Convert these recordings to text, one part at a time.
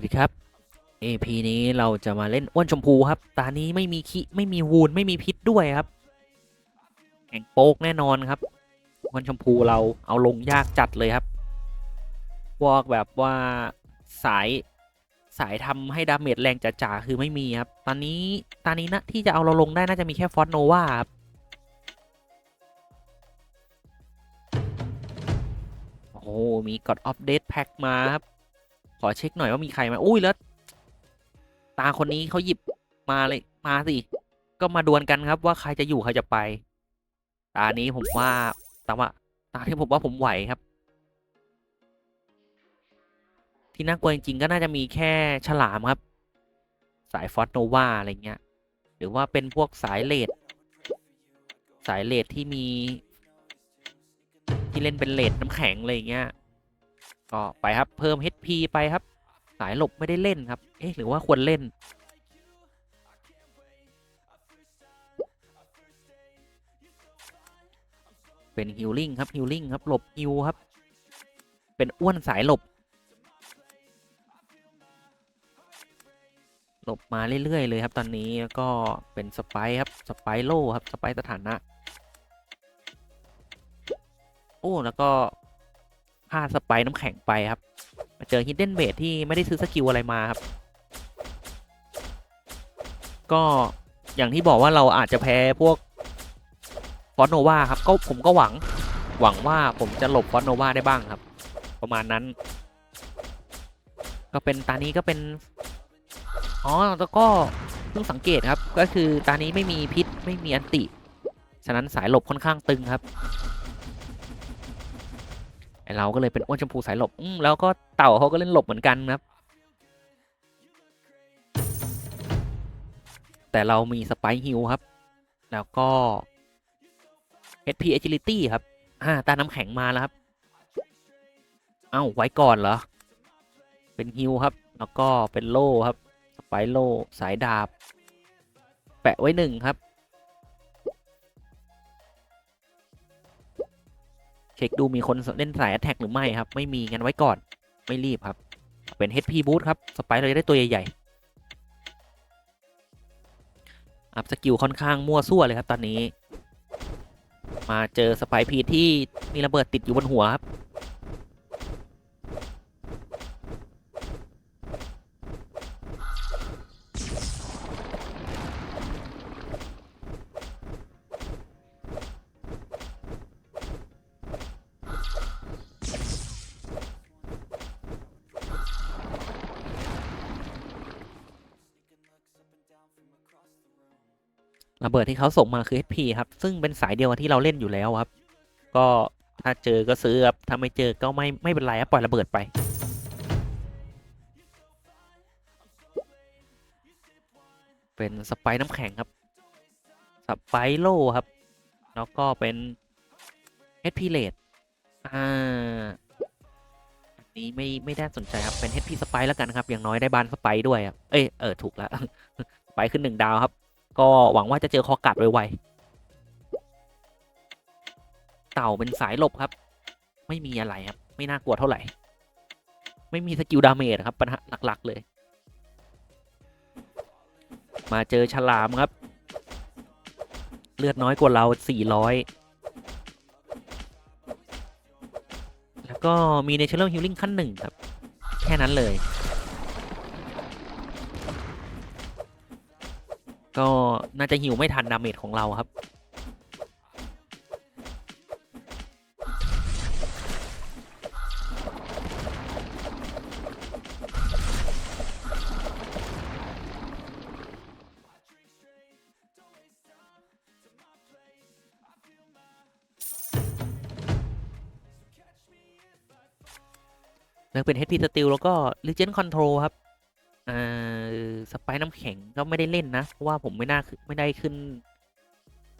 วัสดีครับ AP นี้เราจะมาเล่นอ้วนชมพูครับ ตานี้ไม่มีขี้ไม่มีวูนไม่มีพิษด้วยครับ แข่งโป๊กแน่นอนครับ อ้วนชมพูเราเอาลงยากจัดเลยครับ พวกแบบว่าสายสายทำให้ดาเมจแรงจ๋าๆคือไม่มีครับ ตอนนี้ตอนนี้นะที่จะเอาเราลงได้น่าจะมีแค่ฟอสโนวาครับโอ้โหมีกดอัปเดตแพ็กมาครับ ขอเช็คหน่อยว่ามีใครมาอุ้ยแล้ว ตาคนนี้เขาหยิบมาเลยมาสิ ก็มาดวลกันครับว่าใครจะอยู่ใครจะไป ตานี้ผมว่าต่ว่าตาที่ผมว่าผมไหวครับ ที่น่ากลัวจริงๆก็น่าจะมีแค่ฉลามครับ สายฟอสโนวาอะไรเงี้ย หรือว่าเป็นพวกสายเลดสายเลดที่มี ที่เล่นเป็นเลดน้ำแข็งอะไรเงี้ย ก็ไปครับเพิ่ม HP ไปครับ สายหลบไม่ได้เล่นครับ เอ๊ะหรือว่าควรเล่น เป็นฮิลลิ่งครับฮิลลิ่งครับหลบฮิลครับ เป็นอ้วนสายหลบ หลบมาเรื่อยๆเลยครับ ตอนนี้แล้วก็เป็นสไปร์ครับสไปโลครับสไปสถานะโอ้แล้วก็ พลาดสไปน้ำแข็งไปครับ มาเจอฮิดเด้นเบดที่ไม่ได้ซื้อสกิลอะไรมาครับ ก็อย่างที่บอกว่าเราอาจจะแพ้พวกฟอนโนวาครับก็ผมก็หวังหวังว่าผมจะหลบฟอนโนวาได้บ้างครับ ประมาณนั้น ก็เป็นตานี้ก็เป็นอ๋อแล้วก็เพิ่งสังเกตครับ ก็คือตานี้ไม่มีพิษไม่มีอันติ ฉะนั้นสายหลบค่อนข้างตึงครับ เราก็เลยเป็นอ้วนชมพูสายหลบแล้วก็เต่าเขาก็เล่นหลบเหมือนกันครับ แต่เรามีสไปฮิลครับ แล้วก็ HP Agility ครับอ่าตาน้ำแข็งมาแล้วครับ เอ้า ไว้ก่อนเหรอ เป็นฮิลครับ แล้วก็เป็นโล่ครับ สไปโล่สายดาบ แปะไว้หนึ่งครับ เช็คดูมีคนเล่นสายแอตแทกหรือไม่ครับ ไม่มีงั้นไว้ก่อนไม่รีบครับ เป็น HP Boost ครับ สไปเราจะได้ตัวใหญ่ๆ อัพสกิลค่อนข้างมั่วซั่วเลยครับตอนนี้ มาเจอสไปพีที่มีระเบิดติดอยู่บนหัวครับ ระเบิดที่เขาส่งมาคือ HP ครับ ซึ่งเป็นสายเดียวที่เราเล่นอยู่แล้วครับ ก็ถ้าเจอก็ซื้อครับ ถ้าไม่เจอก็ไม่ไม่เป็นไรครับปล่อยระเบิดไป เป็นสไปน้ำแข็งครับ สไปโลครับ แล้วก็เป็น HP เลดอ่าอันนี้ไม่ไม่ได้สนใจครับ เป็น HP สไปแล้วกันครับ อย่างน้อยได้บานสไปด้วยครับ เอ้ยเออถูกแล้ว สไปขึ้นหนึ่งดาวครับ ก็หวังว่าจะเจอคอกัดไวๆเต่าเป็นสายหลบครับ ไม่มีอะไรครับ ไม่น่ากลัวเท่าไหร่ ไม่มีสกิลดาเมจครับปัญหาหลักๆเลย มาเจอฉลามครับ เลือดน้อยกว่าเรา 400 แล้วก็มี Natural Healing ขั้นหนึ่งครับ แค่นั้นเลย ก็น่าจะหิวไม่ทันดาเมจของเราครับแล้วเป็น HP Steel แล้วก็ Legend Control ครับ อ่าสไปน้ำแข็งก็ไม่ได้เล่นนะ เพราะว่าผมไม่น่าไม่ได้ขึ้น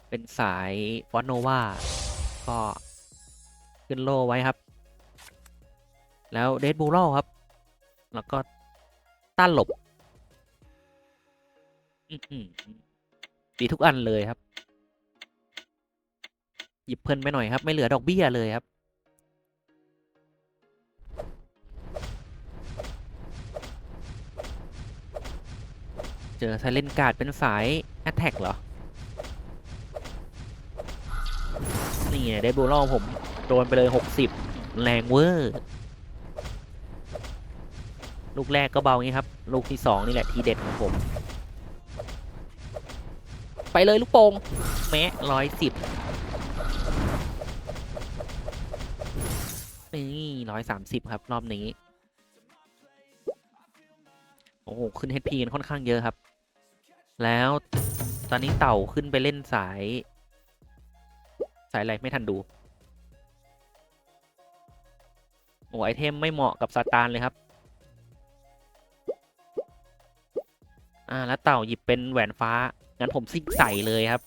เป็นสายฟอนโนวาก็ขึ้นโลไว้ครับ แล้วเดดบูลครับ แล้วก็ต้านหลบดีทุกอันเลยครับ หยิบเพลินไปหน่อยครับ ไม่เหลือดอกเบี้ยเลยครับ เจอไซเลนการ์ดเป็นสายแอตแทกเหรอ นี่ไงได้บูลลผม โดนไปเลย 60 แรงเวอร์ ลูกแรกก็เบางี้ครับ ลูกที่ 2 นี่แหละทีเด็ดของผม ไปเลยลูกโป่งแมะร้อยสิบนี่ร้อยสามสิบครับ รอบนี้ โอ้โห ขึ้น HP กันค่อนข้างเยอะครับ แล้วตอนนี้เต่าขึ้นไปเล่นสาย สายอะไรไม่ทันดู โอ้ไอเทมไม่เหมาะกับซาตานเลยครับ อ่า แล้วเต่าหยิบเป็นแหวนฟ้า งั้นผมซิกใส่เลยครับ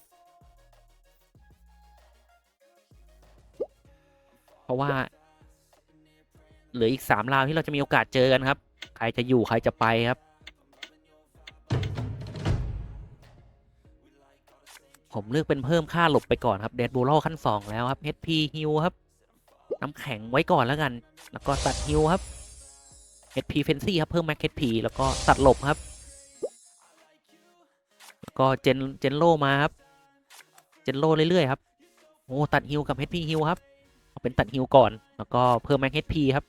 เพราะว่า เหลืออีกสามราวที่เราจะมีโอกาสเจอกันครับ ใครจะอยู่ใครจะไปครับ ผมเลือกเป็นเพิ่มค่าหลบไปก่อนครับเดดบูโรขั้น 2 แล้วครับ HP ฮิวครับน้ำแข็งไว้ก่อนแล้วกัน แล้วก็ตัดฮิวครับ HP f e n c y ครับเพิ่มแม็ก HP แล้วก็ตัดหลบครับ แล้วก็เจนเจนโลมาครับ เจนโลเรื่อยๆครับโอ้ตัดฮิวกับ HP ฮิวครับเอาเป็นตัดฮิวก่อน แล้วก็เพิ่มแม็ก HP ครับ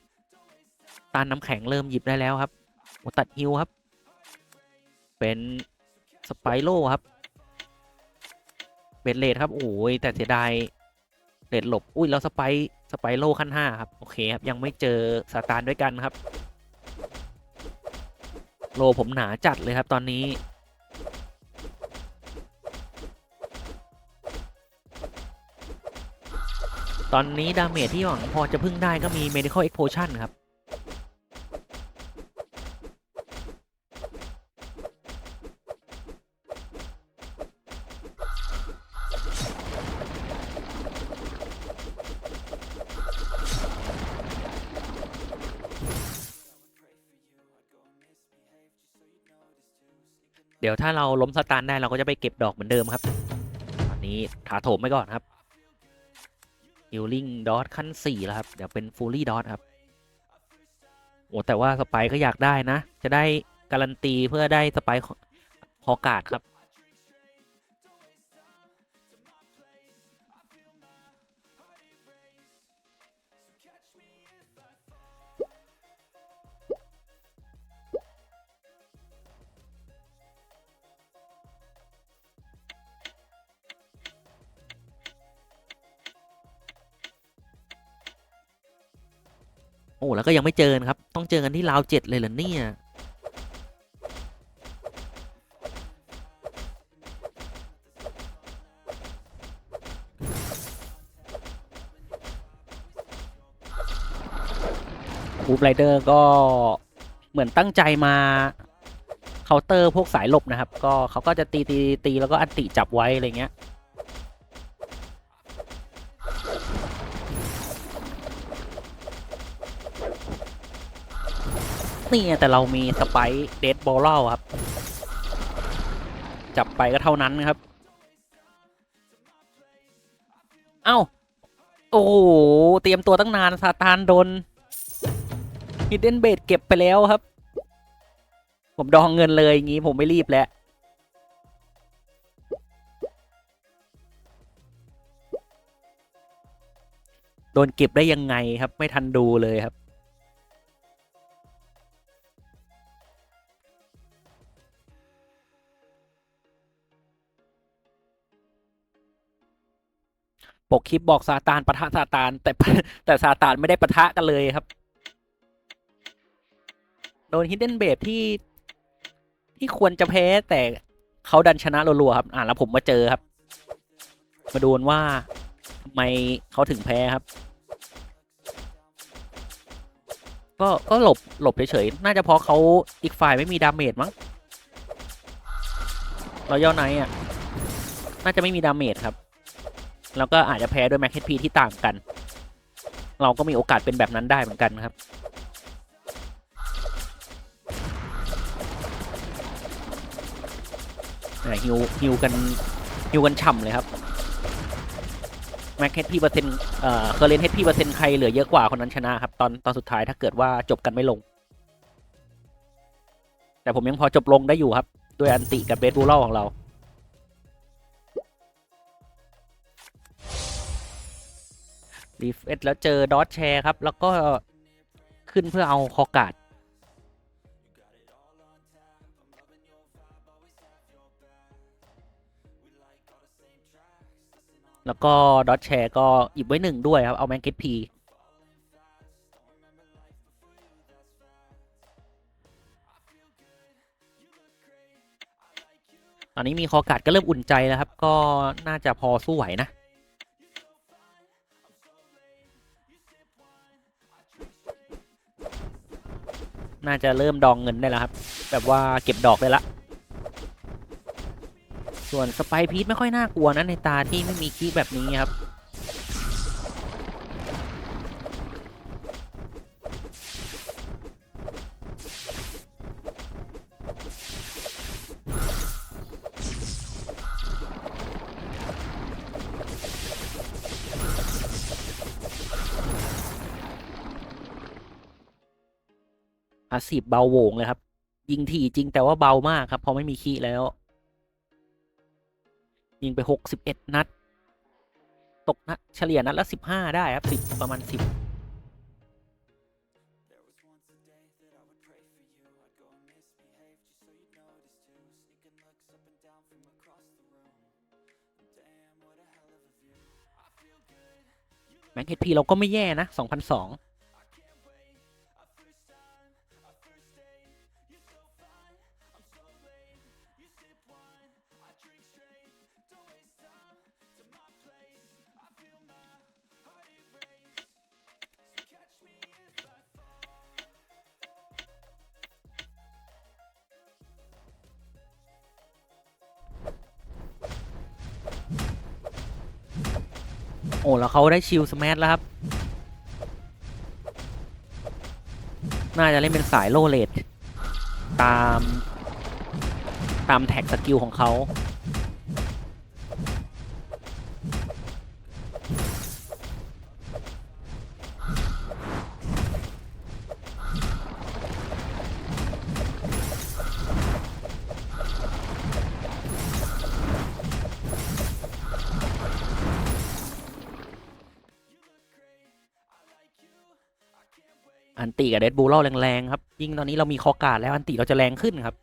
ตานน้ำแข็งเริ่มหยิบได้แล้วครับโอ้ตัดฮิวครับ เป็นสไปโลครับ เบดเลดครับ โอ้ยแต่เสียดายเลดหลบ อุ้ยแล้วสไปสไปโลขั้นห้าครับ โอเคครับ ยังไม่เจอซาตานด้วยกันครับ โลผมหนาจัดเลยครับตอนนี้ตอนนี้ ดาเมจที่หวังพอจะพึ่งได้ก็มี medical explosion ครับ ดี๋ยวถ้าเราล้มสตาร์ได้เราก็จะไปเก็บดอกเหมือนเดิมครับ ตอนนี้ถาโถมไว้ก่อนครับฮิลลิ่งดอทขั้นสี่แล้วครับ เดี๋ยวเป็นฟูลี่ดอทครับโอ้แต่ว่าสไปก็อยากได้นะ จะได้การันตีเพื่อได้สไปฮอกาดครับ อ้แล้วก็ยังไม่เจอครับ ต้องเจอกันที่ราวเจ็ดเลยเหรอเนี่ยบูฟไรเดอร์ก็เหมือนตั้งใจมาเคาน์เตอร์พวกสายหลบนะครับ ก็เขาก็จะตีตีตีแล้วก็อันติจับไว้อะไรเงี้ย นี่แต่เรามีสไปเดดบอลเล่ครับ จับไปก็เท่านั้นครับ เอ้า โอ้โห เตรียมตัวตั้งนานซาตานโดนฮิดเดนเบดเก็บไปแล้วครับ ผมดองเงินเลยอย่างงี้ผมไม่รีบแล้วโดนเก็บได้ยังไงครับ ไม่ทันดูเลยครับ ปกคลิปบอกซาตานปะทะซาตาน แต่แต่ซาตานไม่ได้ปะทะกันเลยครับ โดนฮิดเด้นเบดที่ ที่ควรจะแพ้แต่เขาดันชนะรัวๆครับ อ่าแล้วผมมาเจอครับ มาดูกันว่าทำไมเขาถึงแพ้ครับ ก็ก็หลบหลบเฉยๆน่าจะเพราะเขาอีกฝ่ายไม่มีดาเมจมั้งเราย่อไนอะ น่าจะไม่มีดาเมจครับ แล้วก็อาจจะแพ้ด้วยแม็กเฮดพีที่ต่างกัน เราก็มีโอกาสเป็นแบบนั้นได้เหมือนกันครับฮิวฮิวกันฮิวกันฉ่ำเลยครับแม็กเฮดพีเปอร์เซ็นต์เอ่อเคอร์เรนเฮดพีเปอร์เซ็นต์ใครเหลือเยอะกว่าคนนั้นชนะครับ ตอนตอนสุดท้ายถ้าเกิดว่าจบกันไม่ลง แต่ผมยังพอจบลงได้อยู่ครับ ด้วยอันติกับเบสบูลของเรา รีเฟซแล้วเจอดอทแชร์ครับ แล้วก็ขึ้นเพื่อเอาคอกาดแล้วก็ดอทแชร์ก็หยิบไว้หนึ่งด้วยครับ เอาแมงก็ตพีตอนนี้มีคอกาดก็เริ่มอุ่นใจแล้วครับ ก็น่าจะพอสู้ไหวนะ น่าจะเริ่มดองเงินได้แล้วครับ แบบว่าเก็บดอกได้ละ ส่วนสไปพีทไม่ค่อยน่ากลัวนะในตาที่ไม่มีคีแบบนี้ครับ อาสีบเบาโหวงเลยครับ ยิงถี่จริงแต่ว่าเบามากครับเพราะไม่มีคีย์แล้ว ยิงไปหกสิบเอ็ดนัด ตกนัดเฉลี่ยนัดละสิบห้าได้ครับสิบประมาณสิบแม็กเฮดพีเราก็ไม่แย่นะสองพันสอง โอ้แล้วเขาได้ชิลสแมทแล้วครับ น่าจะเล่นเป็นสายโลเลดตาม ตามแท็กสกิลของเขา เดดบูลแรงๆครับ ยิ่งตอนนี้เรามีคอกาดแล้วอันติเราจะแรงขึ้นครับ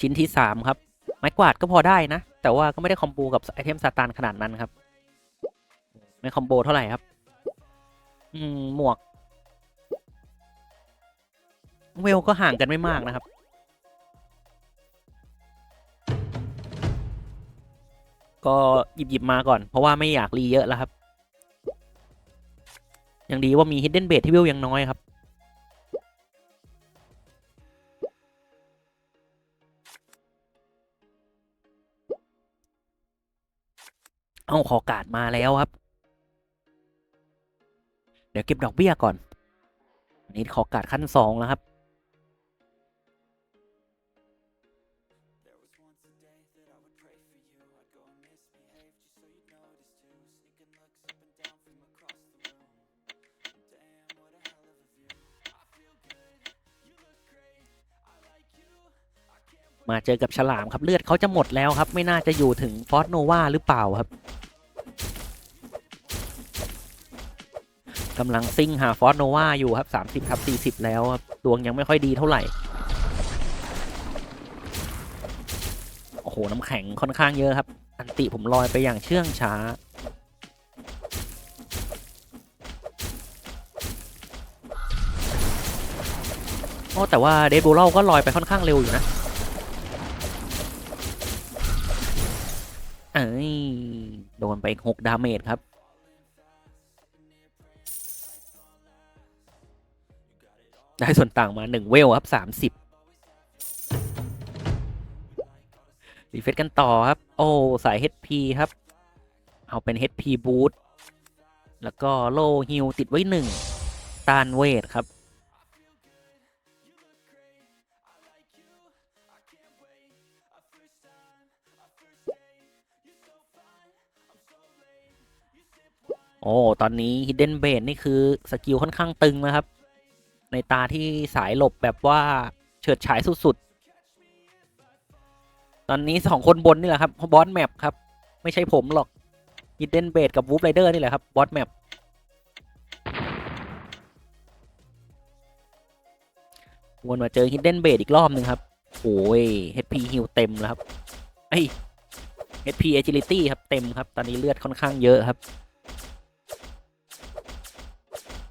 ชิ้นที่สามครับ ไม้กวาดก็พอได้นะ แต่ว่าก็ไม่ได้คอมโบกับไอเทมซาตานขนาดนั้นครับ ไม่คอมโบเท่าไหร่ครับ อืมหมวก เวลก็ห่างกันไม่มากนะครับก็หยิบหยิบมาก่อนเพราะว่าไม่อยากรีเยอะแล้วครับ ยังดีว่ามี Hidden Base ที่วิวยังน้อยครับ เอาขอกาดมาแล้วครับ เดี๋ยวเก็บดอกเบี้ยก่อน อันนี้ขอกาดขั้นสองแล้วครับ มาเจอกับฉลามครับเลือดเขาจะหมดแล้วครับ ไม่น่าจะอยู่ถึงฟอสโนวาหรือเปล่าครับกำลังซิ่งหาฟอสโนวาอยู่ครับ 30 ครับ 40 แล้วครับดวงยังไม่ค่อยดีเท่าไหร่ โอ้โห น้ำแข็งค่อนข้างเยอะครับ อันติผมลอยไปอย่างเชื่องช้า โอ้แต่ว่าเดดบูลก็ลอยไปค่อนข้างเร็วอยู่นะ เอ้ยโดนไปอีกหกดาเมจครับ ได้ส่วนต่างมาหนึ่งเวลครับสามสิบรีเฟซกันต่อครับ โอ้ สาย HP ครับ เอาเป็น HP Boost แล้วก็โลฮิลติดไว้หนึ่งต้านเวทครับ โอ้ ตอนนี้ Hidden b a s e นี่คือสกิลค่อนข้างตึงนะครับ ในตาที่สายหลบแบบว่าเฉิดฉายสุดๆ ตอนนี้สองคนบนนี่แหละครับบอสแมปครับ ไม่ใช่ผมหรอกฮิดเดนเบดกับวูฟไรเดอร์นี่แหละครับบอสแมปวนมาเจอฮิดเดนเบดอีกรอบหนึ่งครับโอ้ย HP ฮิวเต็มแล้วครับไอ้ HP agility ครับเต็มครับ ตอนนี้เลือดค่อนข้างเยอะครับ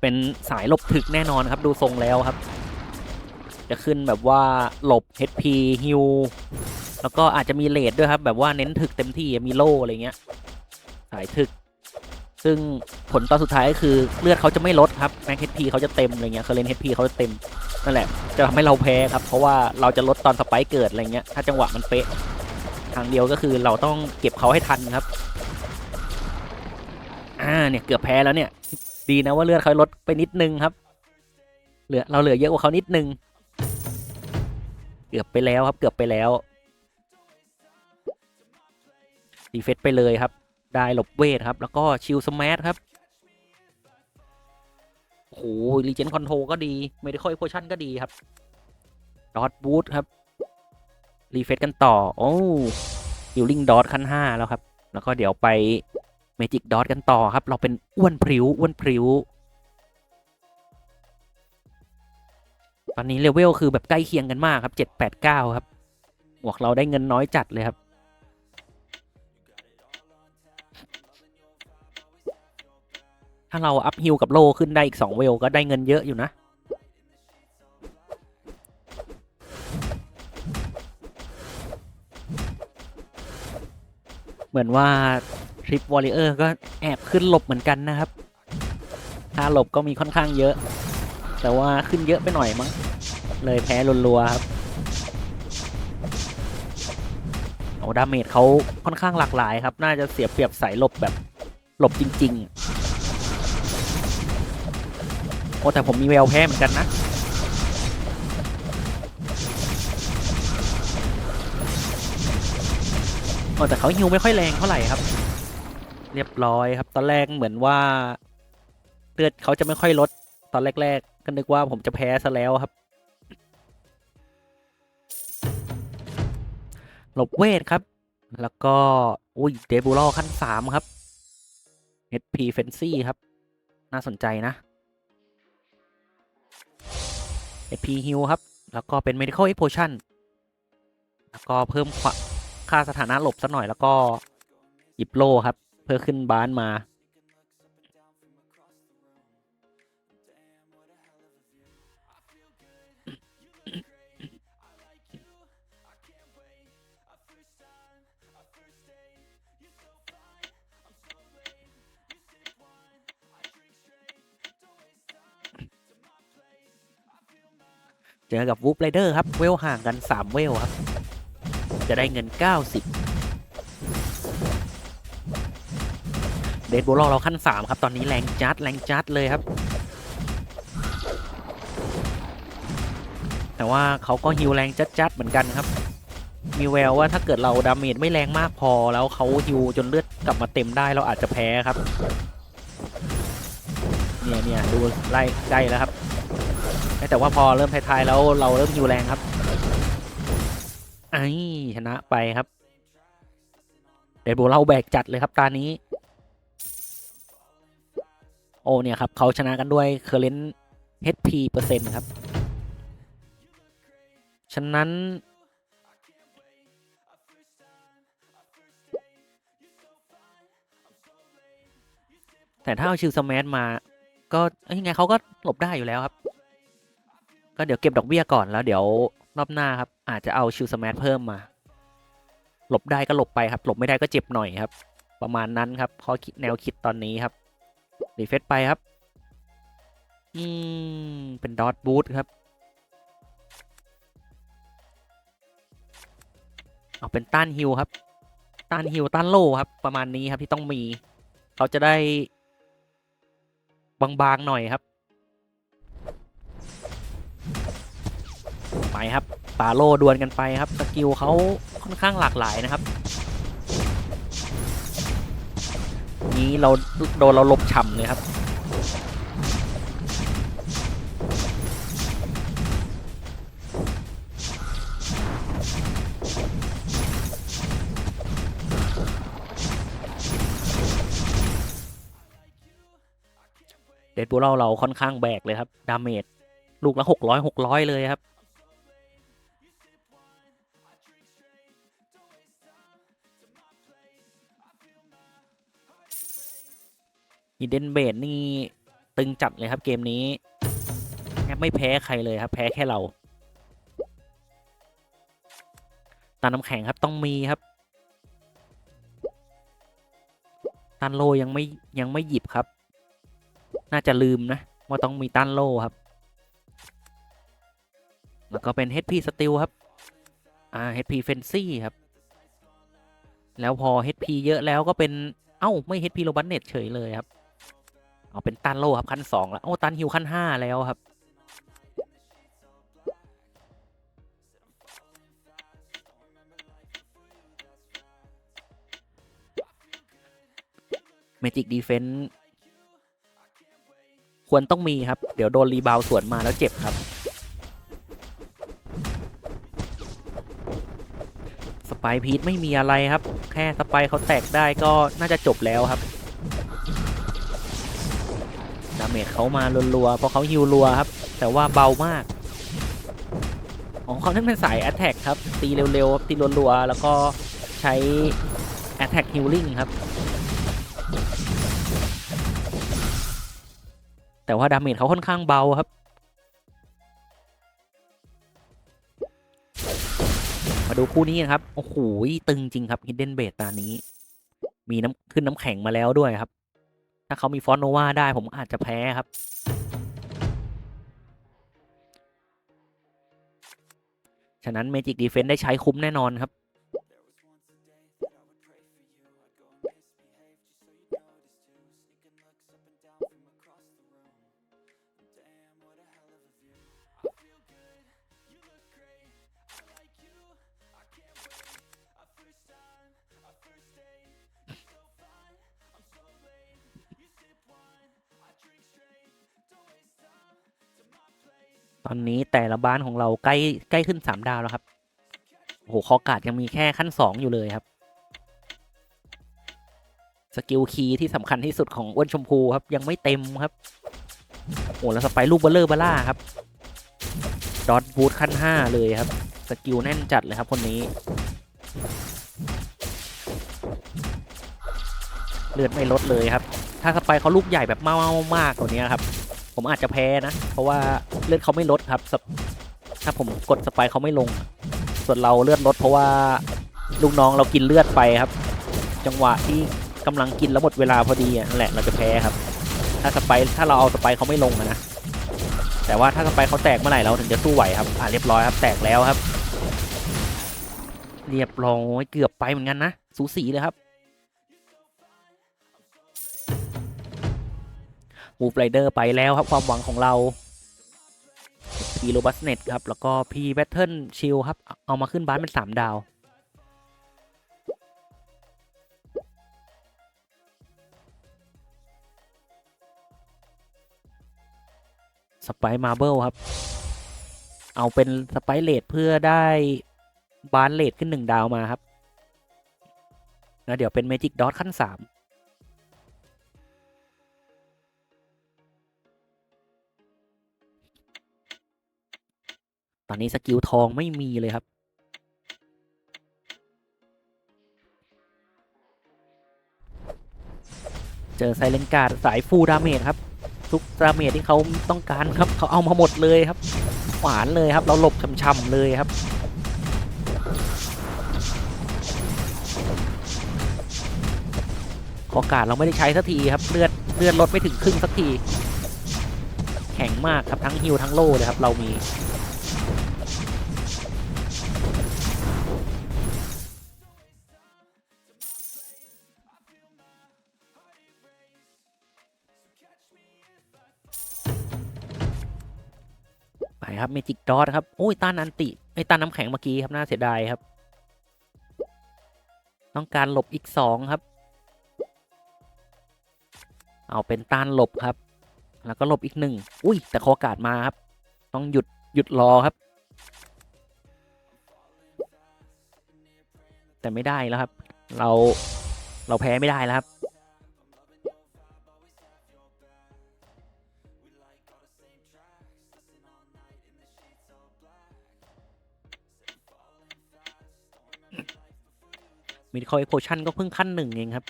เป็นสายหลบถึกแน่นอนครับ ดูทรงแล้วครับ จะขึ้นแบบว่าหลบ HP ฮิวแล้วก็อาจจะมีเลดด้วยครับ แบบว่าเน้นถึกเต็มที่มีโล่อะไรเงี้ยสายถึก ซึ่งผลตอนสุดท้ายก็คือเลือดเขาจะไม่ลดครับแม็ก HP เขาจะเต็มอะไรเงี้ยเคอร์เรน HP เขาจะเต็มนั่นแหละ จะทำให้เราแพ้ครับ เพราะว่าเราจะลดตอนสไปค์เกิดอะไรเงี้ยถ้าจังหวะมันเป๊ะทางเดียวก็คือเราต้องเก็บเขาให้ทันครับ อ่าเนี่ยเกือบแพ้แล้วเนี่ย ดีนะว่าเลือดเขาลดไปนิดนึงครับ เหลือเราเหลือเยอะกว่าเขานิดนึง เกือบไปแล้วครับ เกือบไปแล้วดีเฟสไปเลยครับ ได้หลบเวทครับ แล้วก็ชิลสมาร์ทครับโอ้โหรีเจนคอนโทรก็ดีไม่ได้ค่อยโพชั่นก็ดีครับดอทบูทครับรีเฟซกันต่อ โอ้ฮิลลิ่งดอทขั้นห้าแล้วครับ แล้วก็เดี๋ยวไป เมจิกดอทกันต่อครับ เราเป็นอ้วนพริ้วอ้วนพริ้ว ตอนนี้เลเวลคือแบบใกล้เคียงกันมากครับเจ็ดแปดเก้าครับ หมวกเราได้เงินน้อยจัดเลยครับ ถ้าเราอัพฮิลกับโลขึ้นได้อีกสองเวลก็ได้เงินเยอะอยู่นะเหมือนว่า ทริปวอลเลอร์ก็แอบขึ้นหลบเหมือนกันนะครับถ้าหลบก็มีค่อนข้างเยอะ แต่ว่าขึ้นเยอะไปหน่อยมั้ง เลยแพ้รัวๆครับโอ้ดาเมจเขาค่อนข้างหลากหลายครับ น่าจะเสียเปรียบสายหลบแบบหลบจริง ๆ โอ้แต่ผมมีแววแพ้เหมือนกันนะโอ้แต่เขาฮิวไม่ค่อยแรงเท่าไหร่ครับ เรียบร้อยครับ ตอนแรกเหมือนว่าเลือดเขาจะไม่ค่อยลดตอนแรก ๆ ก็นึกว่าผมจะแพ้ซะแล้วครับ หลบเวทครับ แล้วก็อุ้ยเดบูลขั้นสามครับ HP f e n c y ครับ น่าสนใจนะ HP heal ครับ แล้วก็เป็น medical explosion แล้วก็เพิ่มค่าสถานะหลบสักหน่อยแล้วก็หยิบโล่ครับ เพื่อขึ้นบ้านมา เจอกับวูฟไรเดอร์ครับ เวลห่างกัน 3 เวลครับ จะได้เงิน 90 เดดโบลเราขั้น 3 ครับ ตอนนี้แรงจัดแรงจัดเลยครับ แต่ว่าเขาก็ฮิวแรงจัดๆเหมือนกันครับ มีแววว่าถ้าเกิดเราดาเมจไม่แรงมากพอแล้วเขาฮิวจนเลือดกลับมาเต็มได้เราอาจจะแพ้ครับ เนี่ยเนี่ยดูไล่ใกล้แล้วครับ แต่ว่าพอเริ่มท้ายๆแล้วเราเริ่มฮิวแรงครับไอ้ชนะไปครับเดดบูเราแบกจัดเลยครับตานี้ โอ้เนี่ยครับเขาชนะกันด้วยเคอร์เรน HP เปอร์เซ็นต์ครับ ฉะนั้น แต่ถ้าเอาชิลสมาร์ทมา ก็ยังไงเขาก็หลบได้อยู่แล้วครับ ก็เดี๋ยวเก็บดอกเบี้ยก่อนแล้วเดี๋ยวรอบหน้าครับ อาจจะเอาชิลสมาร์ทเพิ่มมา หลบได้ก็หลบไปครับ หลบไม่ได้ก็เจ็บหน่อยครับ ประมาณนั้นครับข้อคิดแนวคิดตอนนี้ครับ รีเฟซไปครับ อืม เป็นดอทบูทครับ เอาเป็นต้านฮิลครับ ต้านฮิลต้านโลครับ ประมาณนี้ครับที่ต้องมี เขาจะได้ บางๆหน่อยครับ ไปครับป่าโลดวลกันไปครับ สกิลเขาค่อนข้างหลากหลายนะครับ นี้เราโดนเราลบฉ่ำเลยครับ เดดบูลเราค่อนข้างแบกเลยครับ ดาเมจลูกละหกร้อยหกร้อยเลยครับ ฮิดเดนเบดนี่ตึงจัดเลยครับเกมนี้ไม่แพ้ใครเลยครับ แพ้แค่เราตาน้ำแข็งครับต้องมีครับตันโลยังไม่ยังไม่หยิบครับ น่าจะลืมนะ ว่าต้องมีตันโลครับ แล้วก็เป็น HP Steel ครับ อ่า HP Fancy ครับ แล้วพอ HP เยอะแล้วก็เป็น เอ้า ไม่ HP โรบันเน็ตเฉยเลยครับ เอาเป็นตันโลครับขั้นสองแล้วโอ้ตันฮิวขั้นห้าแล้วครับ เมจิกดีเฟน s ์ควรต้องมีครับ เดี๋ยวโดนรีบาวสวนมาแล้วเจ็บครับ สไปพีทไม่มีอะไรครับ แค่สไปเขาแตกได้ก็น่าจะจบแล้วครับ มจเขามารัวๆเพราะเขาฮิวรัวครับ แต่ว่าเบามากของเขานั่นเป็นสาย Attack ครับ ตีเร็วๆตีรัวๆแล้วก็ใช้ Attack Healing ครับ แต่ว่าดาเมจเขาค่อนข้างเบาครับมาดูคู่นี้นะครับ โอ้โห ตึงจริงครับ Hidden b a ตานี้ มีน้ำขึ้นน้ำแข็งมาแล้วด้วยครับ ถ้าเขามีฟอนโนวาได้ผมอาจจะแพ้ครับ ฉะนั้นเมจิกดีเฟนต์ได้ใช้คุ้มแน่นอนครับ ตอนนี้แต่ละบ้านของเราใกล้ใกล้ขึ้นสามดาวแล้วครับโอ้โหคอกาดยังมีแค่ขั้นสองอยู่เลยครับ สกิลคีย์ที่สำคัญที่สุดของอ้วนชมพูครับ ยังไม่เต็มครับโอ้แล้วสไปลูกเบลเลอร์เบล่าครับดอทบูทขั้นห้าเลยครับ สกิลแน่นจัดเลยครับคนนี้ เลือดไม่ลดเลยครับ ถ้าสไปเขาลูกใหญ่แบบเมากกว่านี้ครับ ผมอาจจะแพ้นะ เพราะว่าเลือดเขาไม่ลดครับ ถ้าผมกดสไปเขาไม่ลง ส่วนเราเลือดลด เพราะว่าลูกน้องเรากินเลือดไปครับ จังหวะที่กำลังกินแล้วหมดเวลาพอดีอะนั่นแหละเราจะแพ้ครับ ถ้าสไปถ้าเราเอาสไปเขาไม่ลงนะแต่ว่าถ้าสไปเขาแตกเมื่อไหร่เราถึงจะสู้ไหวครับอ่าเรียบร้อยครับ แตกแล้วครับ เรียบร้อยเกือบไปเหมือนกันนะสูสีเลยครับ มูฟไรเดอร์ไปแล้วครับความหวังของเราพีโรบัสเน็ตครับ แล้วก็พีแบทเทิลชิลครับ เอามาขึ้นบ้านเป็น 3 ดาว สไปมาเบิลครับ เอาเป็นสไปเลดเพื่อได้บ้านเลดขึ้น 1 ดาวมาครับ แล้วเดี๋ยวเป็นเมจิกดอทขั้น 3 ตอนนี้สกิลทองไม่มีเลยครับ เจอไซเลนการ์ดสายฟูดาเมจครับ ทุกดาเมจที่เขาต้องการครับเขาเอามาหมดเลยครับหวานเลยครับ เราหลบช่ำๆเลยครับขอกาดเราไม่ได้ใช้สักทีครับเลือดเลือดลดไม่ถึงครึ่งสักที แข็งมากครับทั้งฮิวทั้งโล่เลยครับ เรามี ไปครับเมจิกดอทครับโอ้ยต้านอันติไอ้ต้านน้ำแข็งเมื่อกี้ครับน่าเสียดายครับ ต้องการหลบอีกสองครับ เอาเป็นต้านหลบครับ แล้วก็หลบอีกหนึ่งอุ้ย แต่คอกาดมาครับ ต้องหยุดหยุดรอครับ แต่ไม่ได้แล้วครับ เราเราแพ้ไม่ได้แล้วครับ มิดคอยโพชั่นก็เพิ่งขั้นหนึ่งเองครับ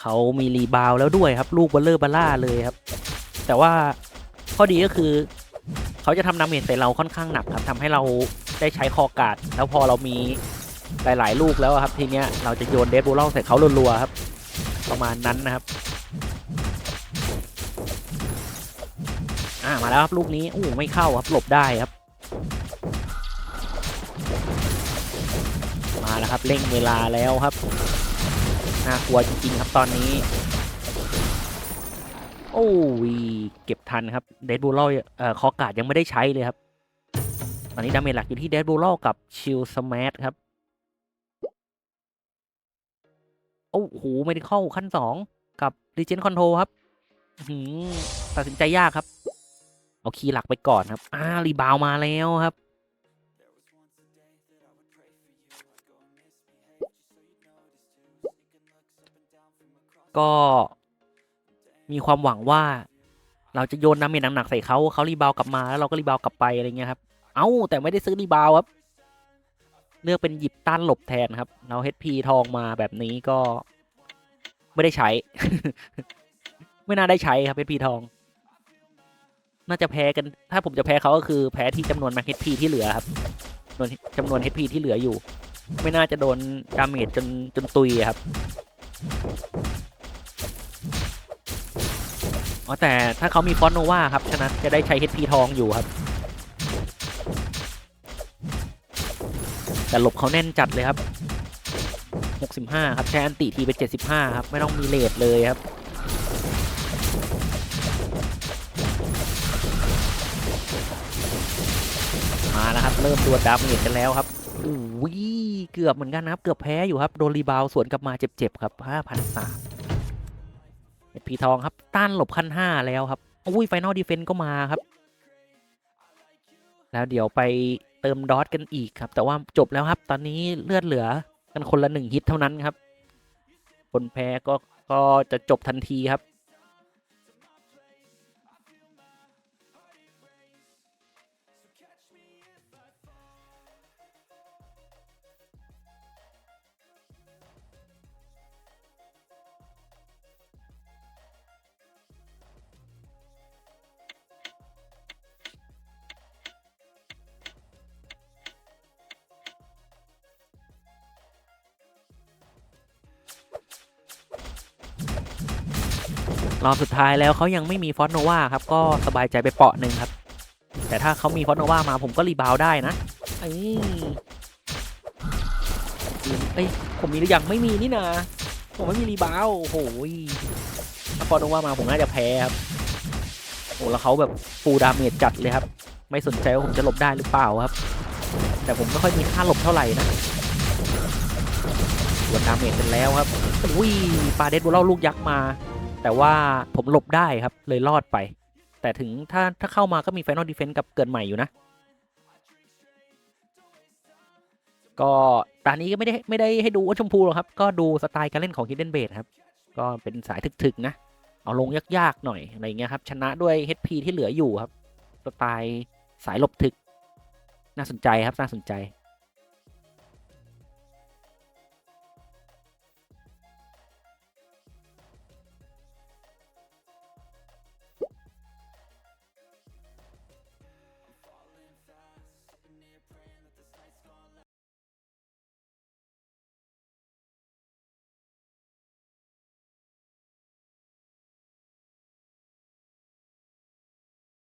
เขามีรีบาวแล้วด้วยครับ ลูกเบลเลอร์บาล่าเลยครับ แต่ว่าข้อดีก็คือ เขาจะทำดาเมจใส่เราค่อนข้างหนักครับทำให้เราได้ใช้คอกาดแล้วพอเรามีหลาย ๆ ลูกแล้วครับ ทีเนี้ยเราจะโยนเดดบูลเลใส่เขารัวๆครับ ประมาณนั้นนะครับอ่ามาแล้วครับลูกนี้อู้ไม่เข้าครับหลบได้ครับ แล้วครับ เร่งเวลาแล้วครับน่ากลัวจริงๆครับตอนนี้ โอ้ยเก็บทันครับเดดบูลเอ่อคอกาดยังไม่ได้ใช้เลยครับ ตอนนี้ดาเมจหลักอยู่ที่เดดบูลกับชิลสมาร์ทครับโอ้โหไม่ได้เข้าขั้นสองกับ Regen Control ครับหือตัดสินใจยากครับ เอาคีย์หลักไปก่อนครับ อ่า รีบาวมาแล้วครับ ก็มีความหวังว่า เราจะโยนน้ำเมจหนักๆใส่เขาเขารีบาวกลับมาแล้วเราก็รีบาวกลับไปอะไรเงี้ยครับ เอ้าแต่ไม่ได้ซื้อรีบาวครับ เลือกเป็นหยิบต้านหลบแทนครับ เรา HP ทองมาแบบนี้ก็ไม่ได้ใช้ ไม่น่าได้ใช้ครับ HP ทอง น่าจะแพ้กันถ้าผมจะแพ้เขาก็คือแพ้ที่จำนวนแม็ก HP ที่เหลือครับจำนวนจำนวน HP ที่เหลืออยู่ ไม่น่าจะโดนดาเมจจนจนตุยครับ อ๋อแต่ถ้าเขามีฟอนโนวาครับ ฉะนั้นจะได้ใช้ HP ทองอยู่ครับ แต่หลบเขาแน่นจัดเลยครับ 65 ครับ ใช้อันติทีไป 75 ครับ ไม่ต้องมีเลทเลยครับ มาแล้วครับ เริ่มดวดาเมจกันแล้วครับอุ้ยเกือบเหมือนกันนะครับ เกือบแพ้อยู่ครับ โดนรีบาวสวนกลับมาเจ็บๆครับ5,003เป็น พีทองครับ ต้านหลบขั้น 5 แล้วครับอุ้ยไฟนอลดีเฟนต์ก็มาครับ แล้วเดี๋ยวไปเติมดอทกันอีกครับ แต่ว่าจบแล้วครับ ตอนนี้เลือดเหลือกันคนละหนึ่งฮิตเท่านั้นครับ คนแพ้ก็ก็จะจบทันทีครับ รอบสุดท้ายแล้วเขายังไม่มีฟอสโนวาครับ ก็สบายใจไปเปาะหนึ่งครับ แต่ถ้าเขามีฟอสโนวามาผมก็รีบาวได้นะเอ้ยเอ้ยผมมีหรือยังไม่มีนี่นาผมไม่มีรีบาวโอ้โหยถ้าฟอสโนวามาผมน่าจะแพ้ครับโอ้แล้วเขาแบบฟูดาเมจจัดเลยครับ ไม่สนใจว่าผมจะหลบได้หรือเปล่าครับ แต่ผมไม่ค่อยมีค่าหลบเท่าไหร่นะดวลดาเมจเป็นแล้วครับอุ้ยปาเดสโบลลูกยักษ์มา แต่ว่าผมหลบได้ครับ เลยรอดไป แต่ถึงถ้าถ้าเข้ามาก็มี Final Defense กับเกิดใหม่อยู่นะ ก็ตอนนี้ก็ไม่ได้ไม่ได้ให้ดูว่าชมพูหรอกครับ ก็ดูสไตล์การเล่นของ Hidden b a s ครับ ก็เป็นสายถึกๆนะ เอาลงยากๆหน่อยอะไรเงี้ยครับ ชนะด้วย HP ที่เหลืออยู่ครับ สไตล์สายหลบถึก น่าสนใจครับน่าสนใจ